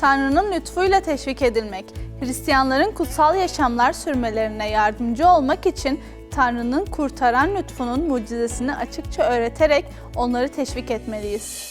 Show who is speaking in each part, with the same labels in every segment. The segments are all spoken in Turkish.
Speaker 1: Tanrı'nın lütfuyla teşvik edilmek, Hristiyanların kutsal yaşamlar sürmelerine yardımcı olmak için Tanrı'nın kurtaran lütfunun mucizesini açıkça öğreterek onları teşvik etmeliyiz.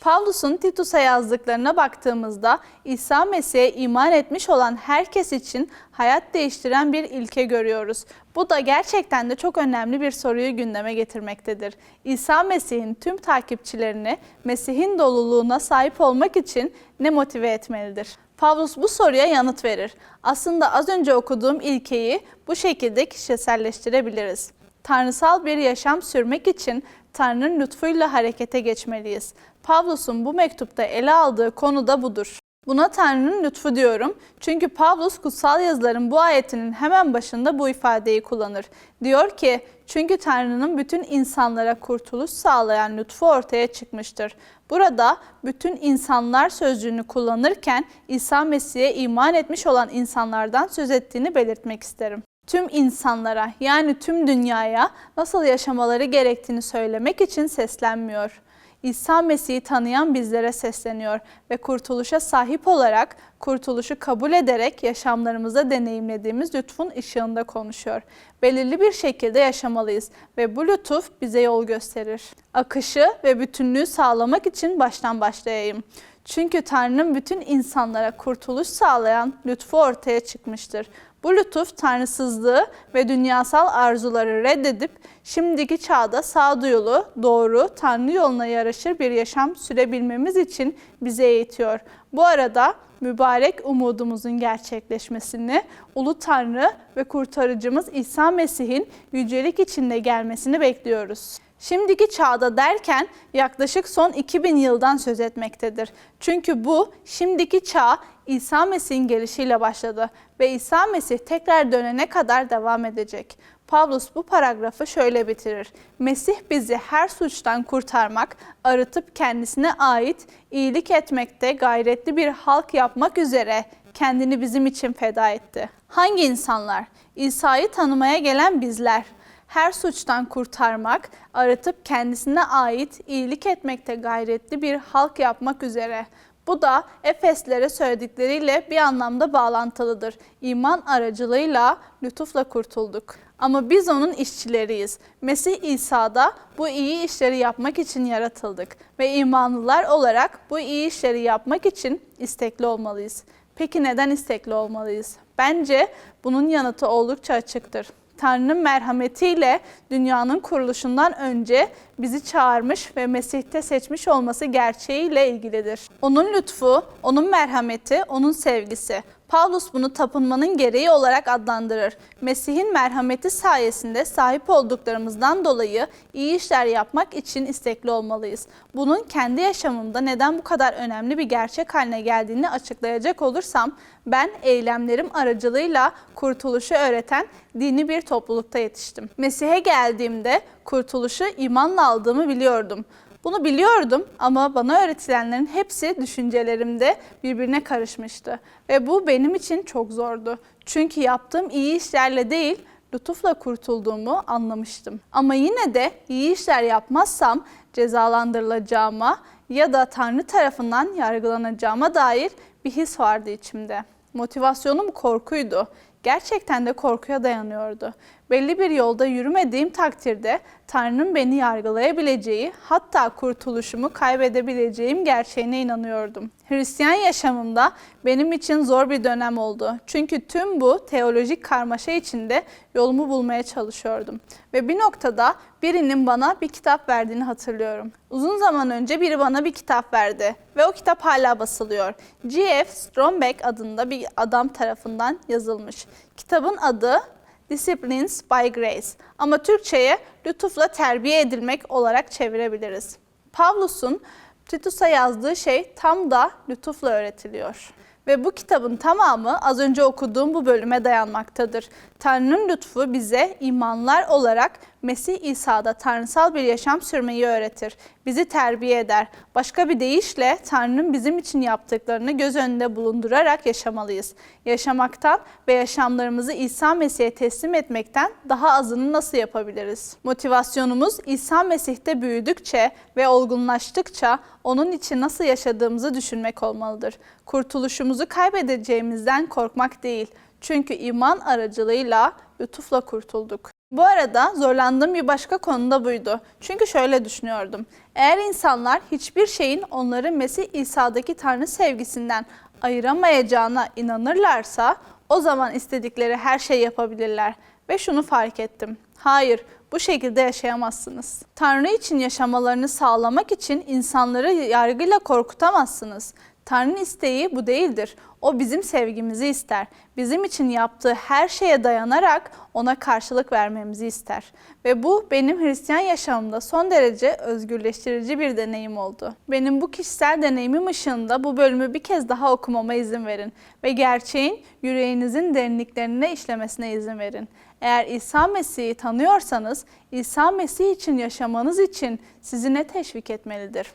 Speaker 1: Pavlus'un Titus'a yazdıklarına baktığımızda İsa Mesih'e iman etmiş olan herkes için hayat değiştiren bir ilke görüyoruz. Bu da gerçekten de çok önemli bir soruyu gündeme getirmektedir. İsa Mesih'in tüm takipçilerini Mesih'in doluluğuna sahip olmak için ne motive etmelidir? Pavlus bu soruya yanıt verir. Aslında az önce okuduğum ilkeyi bu şekilde kişiselleştirebiliriz. Tanrısal bir yaşam sürmek için Tanrı'nın lütfuyla harekete geçmeliyiz. Pavlus'un bu mektupta ele aldığı konu da budur. Buna Tanrı'nın lütfu diyorum. Çünkü Pavlus kutsal yazıların bu ayetinin hemen başında bu ifadeyi kullanır. Diyor ki, çünkü Tanrı'nın bütün insanlara kurtuluş sağlayan lütfu ortaya çıkmıştır. Burada bütün insanlar sözcüğünü kullanırken İsa Mesih'e iman etmiş olan insanlardan söz ettiğini belirtmek isterim tüm insanlara yani tüm dünyaya nasıl yaşamaları gerektiğini söylemek için seslenmiyor. İsa Mesih'i tanıyan bizlere sesleniyor ve kurtuluşa sahip olarak, kurtuluşu kabul ederek yaşamlarımızda deneyimlediğimiz lütfun ışığında konuşuyor. Belirli bir şekilde yaşamalıyız ve bu lütuf bize yol gösterir. Akışı ve bütünlüğü sağlamak için baştan başlayayım. Çünkü Tanrı'nın bütün insanlara kurtuluş sağlayan lütfu ortaya çıkmıştır. Bu lütuf tanrısızlığı ve dünyasal arzuları reddedip şimdiki çağda sağduyulu, doğru, tanrı yoluna yaraşır bir yaşam sürebilmemiz için bize eğitiyor. Bu arada mübarek umudumuzun gerçekleşmesini, ulu Tanrı ve kurtarıcımız İsa Mesih'in yücelik içinde gelmesini bekliyoruz. Şimdiki çağda derken yaklaşık son 2000 yıldan söz etmektedir. Çünkü bu şimdiki çağ İsa Mesih'in gelişiyle başladı ve İsa Mesih tekrar dönene kadar devam edecek. Pavlus bu paragrafı şöyle bitirir. Mesih bizi her suçtan kurtarmak, arıtıp kendisine ait iyilik etmekte gayretli bir halk yapmak üzere kendini bizim için feda etti. Hangi insanlar? İsa'yı tanımaya gelen bizler her suçtan kurtarmak, aratıp kendisine ait iyilik etmekte gayretli bir halk yapmak üzere. Bu da Efeslere söyledikleriyle bir anlamda bağlantılıdır. İman aracılığıyla lütufla kurtulduk. Ama biz onun işçileriyiz. Mesih İsa'da bu iyi işleri yapmak için yaratıldık ve imanlılar olarak bu iyi işleri yapmak için istekli olmalıyız. Peki neden istekli olmalıyız? Bence bunun yanıtı oldukça açıktır. Tanrı'nın merhametiyle dünyanın kuruluşundan önce bizi çağırmış ve Mesih'te seçmiş olması gerçeğiyle ilgilidir. Onun lütfu, onun merhameti, onun sevgisi. Paulus bunu tapınmanın gereği olarak adlandırır. Mesih'in merhameti sayesinde sahip olduklarımızdan dolayı iyi işler yapmak için istekli olmalıyız. Bunun kendi yaşamımda neden bu kadar önemli bir gerçek haline geldiğini açıklayacak olursam, ben eylemlerim aracılığıyla kurtuluşu öğreten dini bir toplulukta yetiştim. Mesih'e geldiğimde kurtuluşu imanla aldığımı biliyordum. Bunu biliyordum ama bana öğretilenlerin hepsi düşüncelerimde birbirine karışmıştı. Ve bu benim için çok zordu. Çünkü yaptığım iyi işlerle değil, lütufla kurtulduğumu anlamıştım. Ama yine de iyi işler yapmazsam cezalandırılacağıma ya da Tanrı tarafından yargılanacağıma dair bir his vardı içimde. Motivasyonum korkuydu. Gerçekten de korkuya dayanıyordu. Belli bir yolda yürümediğim takdirde Tanrı'nın beni yargılayabileceği, hatta kurtuluşumu kaybedebileceğim gerçeğine inanıyordum. Hristiyan yaşamımda benim için zor bir dönem oldu. Çünkü tüm bu teolojik karmaşa içinde yolumu bulmaya çalışıyordum. Ve bir noktada birinin bana bir kitap verdiğini hatırlıyorum. Uzun zaman önce biri bana bir kitap verdi ve o kitap hala basılıyor. G.F. Strombeck adında bir adam tarafından yazılmış. Kitabın adı Disciplines by Grace ama Türkçe'ye lütufla terbiye edilmek olarak çevirebiliriz. Pavlus'un Titus'a yazdığı şey tam da lütufla öğretiliyor. Ve bu kitabın tamamı az önce okuduğum bu bölüme dayanmaktadır. Tanrı'nın lütfu bize imanlar olarak Mesih İsa'da tanrısal bir yaşam sürmeyi öğretir. Bizi terbiye eder. Başka bir deyişle Tanrı'nın bizim için yaptıklarını göz önünde bulundurarak yaşamalıyız. Yaşamaktan ve yaşamlarımızı İsa Mesih'e teslim etmekten daha azını nasıl yapabiliriz? Motivasyonumuz İsa Mesih'te büyüdükçe ve olgunlaştıkça onun için nasıl yaşadığımızı düşünmek olmalıdır. Kurtuluşumuzu kaybedeceğimizden korkmak değil. Çünkü iman aracılığıyla lütufla kurtulduk. Bu arada zorlandığım bir başka konu da buydu. Çünkü şöyle düşünüyordum. Eğer insanlar hiçbir şeyin onları Mesih İsa'daki Tanrı sevgisinden ayıramayacağına inanırlarsa o zaman istedikleri her şeyi yapabilirler. Ve şunu fark ettim. Hayır, bu şekilde yaşayamazsınız. Tanrı için yaşamalarını sağlamak için insanları yargıyla korkutamazsınız. Tanrı'nın isteği bu değildir. O bizim sevgimizi ister. Bizim için yaptığı her şeye dayanarak ona karşılık vermemizi ister. Ve bu benim Hristiyan yaşamımda son derece özgürleştirici bir deneyim oldu. Benim bu kişisel deneyimim ışığında bu bölümü bir kez daha okumama izin verin ve gerçeğin yüreğinizin derinliklerine işlemesine izin verin. Eğer İsa Mesih'i tanıyorsanız İsa Mesih için yaşamanız için sizi ne teşvik etmelidir?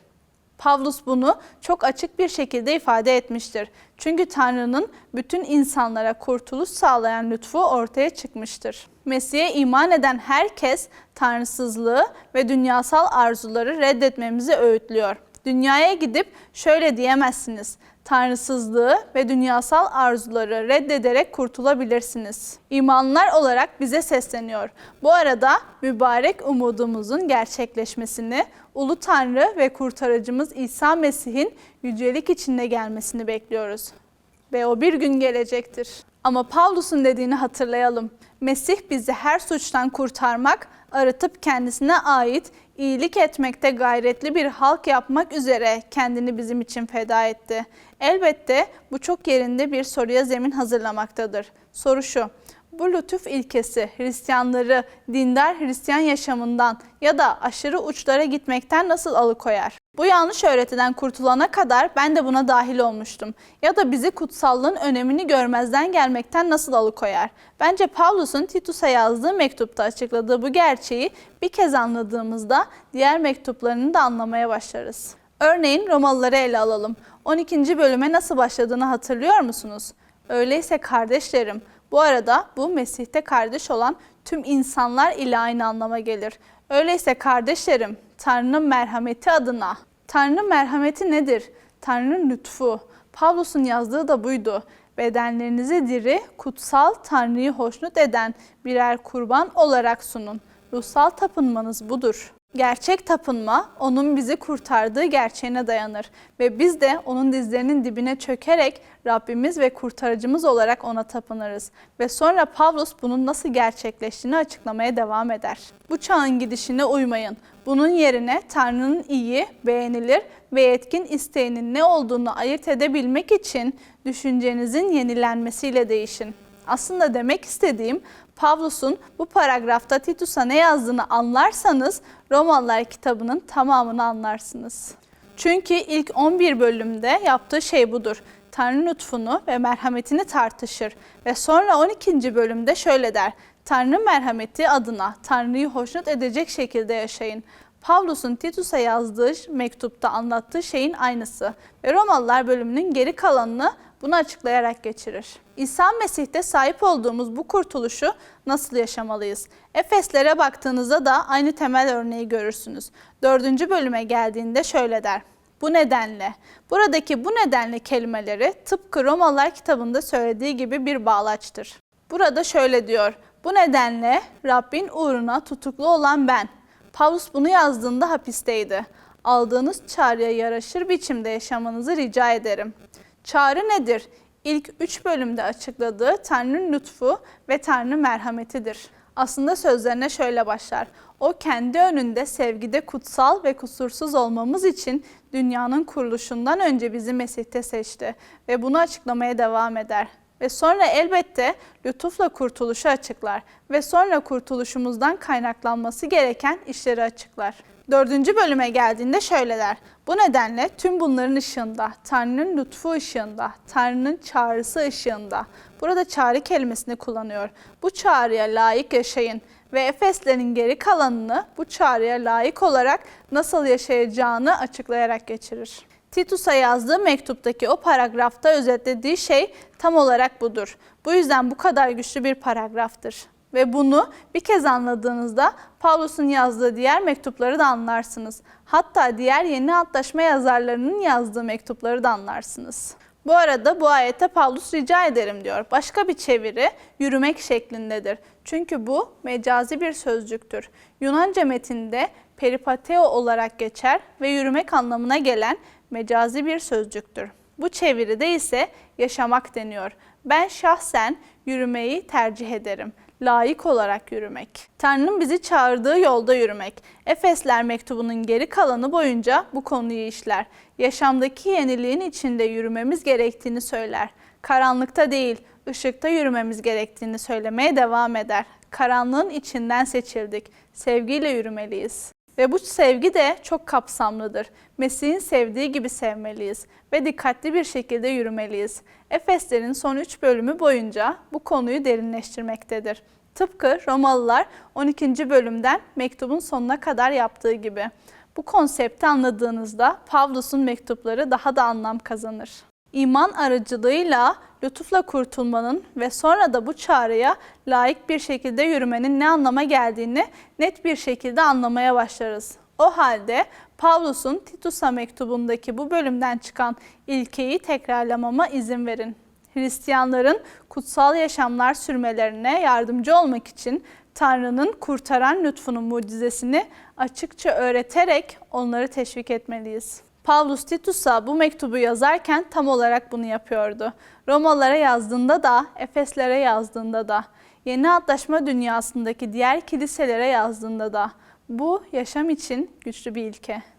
Speaker 1: Pavlus bunu çok açık bir şekilde ifade etmiştir. Çünkü Tanrı'nın bütün insanlara kurtuluş sağlayan lütfu ortaya çıkmıştır. Mesih'e iman eden herkes tanrısızlığı ve dünyasal arzuları reddetmemizi öğütlüyor. Dünyaya gidip şöyle diyemezsiniz. Tanrısızlığı ve dünyasal arzuları reddederek kurtulabilirsiniz. İmanlar olarak bize sesleniyor. Bu arada mübarek umudumuzun gerçekleşmesini, Ulu Tanrı ve kurtarıcımız İsa Mesih'in yücelik içinde gelmesini bekliyoruz. Ve o bir gün gelecektir. Ama Pavlus'un dediğini hatırlayalım. Mesih bizi her suçtan kurtarmak, arıtıp kendisine ait iyilik etmekte gayretli bir halk yapmak üzere kendini bizim için feda etti. Elbette bu çok yerinde bir soruya zemin hazırlamaktadır. Soru şu, bu lütuf ilkesi Hristiyanları dindar Hristiyan yaşamından ya da aşırı uçlara gitmekten nasıl alıkoyar? Bu yanlış öğretiden kurtulana kadar ben de buna dahil olmuştum. Ya da bizi kutsallığın önemini görmezden gelmekten nasıl alıkoyar? Bence Pavlus'un Titus'a yazdığı mektupta açıkladığı bu gerçeği bir kez anladığımızda diğer mektuplarını da anlamaya başlarız. Örneğin Romalıları ele alalım. 12. bölüme nasıl başladığını hatırlıyor musunuz? Öyleyse kardeşlerim, bu arada bu Mesih'te kardeş olan tüm insanlar ile aynı anlama gelir. Öyleyse kardeşlerim, Tanrı'nın merhameti adına. Tanrı'nın merhameti nedir? Tanrı'nın lütfu. Pavlus'un yazdığı da buydu. Bedenlerinizi diri, kutsal, Tanrı'yı hoşnut eden birer kurban olarak sunun. Ruhsal tapınmanız budur. Gerçek tapınma onun bizi kurtardığı gerçeğine dayanır ve biz de onun dizlerinin dibine çökerek Rabbimiz ve kurtarıcımız olarak ona tapınırız. Ve sonra Pavlus bunun nasıl gerçekleştiğini açıklamaya devam eder. Bu çağın gidişine uymayın. Bunun yerine Tanrı'nın iyi, beğenilir ve yetkin isteğinin ne olduğunu ayırt edebilmek için düşüncenizin yenilenmesiyle değişin. Aslında demek istediğim Pavlus'un bu paragrafta Titus'a ne yazdığını anlarsanız Romalılar kitabının tamamını anlarsınız. Çünkü ilk 11 bölümde yaptığı şey budur. Tanrı lütfunu ve merhametini tartışır ve sonra 12. bölümde şöyle der. Tanrı merhameti adına Tanrı'yı hoşnut edecek şekilde yaşayın. Pavlus'un Titus'a yazdığı mektupta anlattığı şeyin aynısı ve Romalılar bölümünün geri kalanını bunu açıklayarak geçirir. İsa Mesih'te sahip olduğumuz bu kurtuluşu nasıl yaşamalıyız? Efeslere baktığınızda da aynı temel örneği görürsünüz. Dördüncü bölüme geldiğinde şöyle der. Bu nedenle, buradaki bu nedenle kelimeleri tıpkı Romalılar kitabında söylediği gibi bir bağlaçtır. Burada şöyle diyor, bu nedenle Rabbin uğruna tutuklu olan ben. Pavlus bunu yazdığında hapisteydi. Aldığınız çağrıya yaraşır biçimde yaşamanızı rica ederim. Çağrı nedir? İlk üç bölümde açıkladığı Tanrı'nın lütfu ve Tanrı merhametidir. Aslında sözlerine şöyle başlar. O kendi önünde sevgide kutsal ve kusursuz olmamız için dünyanın kuruluşundan önce bizi Mesih'te seçti ve bunu açıklamaya devam eder. Ve sonra elbette lütufla kurtuluşu açıklar ve sonra kurtuluşumuzdan kaynaklanması gereken işleri açıklar. Dördüncü bölüme geldiğinde şöyle der. Bu nedenle tüm bunların ışığında, Tanrı'nın lütfu ışığında, Tanrı'nın çağrısı ışığında. Burada çağrı kelimesini kullanıyor. Bu çağrıya layık yaşayın ve Efeslerin geri kalanını bu çağrıya layık olarak nasıl yaşayacağını açıklayarak geçirir. Titus'a yazdığı mektuptaki o paragrafta özetlediği şey tam olarak budur. Bu yüzden bu kadar güçlü bir paragraftır. Ve bunu bir kez anladığınızda Pavlus'un yazdığı diğer mektupları da anlarsınız. Hatta diğer yeni antlaşma yazarlarının yazdığı mektupları da anlarsınız. Bu arada bu ayette Pavlus rica ederim diyor. Başka bir çeviri yürümek şeklindedir. Çünkü bu mecazi bir sözcüktür. Yunanca metinde peripateo olarak geçer ve yürümek anlamına gelen mecazi bir sözcüktür. Bu çeviride ise yaşamak deniyor. Ben şahsen yürümeyi tercih ederim. Layık olarak yürümek. Tanrı'nın bizi çağırdığı yolda yürümek. Efesler mektubunun geri kalanı boyunca bu konuyu işler. Yaşamdaki yeniliğin içinde yürümemiz gerektiğini söyler. Karanlıkta değil, ışıkta yürümemiz gerektiğini söylemeye devam eder. Karanlığın içinden seçildik. Sevgiyle yürümeliyiz. Ve bu sevgi de çok kapsamlıdır. Mesih'in sevdiği gibi sevmeliyiz ve dikkatli bir şekilde yürümeliyiz. Efeslerin son 3 bölümü boyunca bu konuyu derinleştirmektedir. Tıpkı Romalılar 12. bölümden mektubun sonuna kadar yaptığı gibi. Bu konsepti anladığınızda Pavlus'un mektupları daha da anlam kazanır. İman aracılığıyla lütufla kurtulmanın ve sonra da bu çağrıya layık bir şekilde yürümenin ne anlama geldiğini net bir şekilde anlamaya başlarız. O halde Pavlus'un Titus'a mektubundaki bu bölümden çıkan ilkeyi tekrarlamama izin verin. Hristiyanların kutsal yaşamlar sürmelerine yardımcı olmak için Tanrı'nın kurtaran lütfunun mucizesini açıkça öğreterek onları teşvik etmeliyiz. Pavlus Titus'a bu mektubu yazarken tam olarak bunu yapıyordu. Romalara yazdığında da, Efeslere yazdığında da, yeni antlaşma dünyasındaki diğer kiliselere yazdığında da bu yaşam için güçlü bir ilke.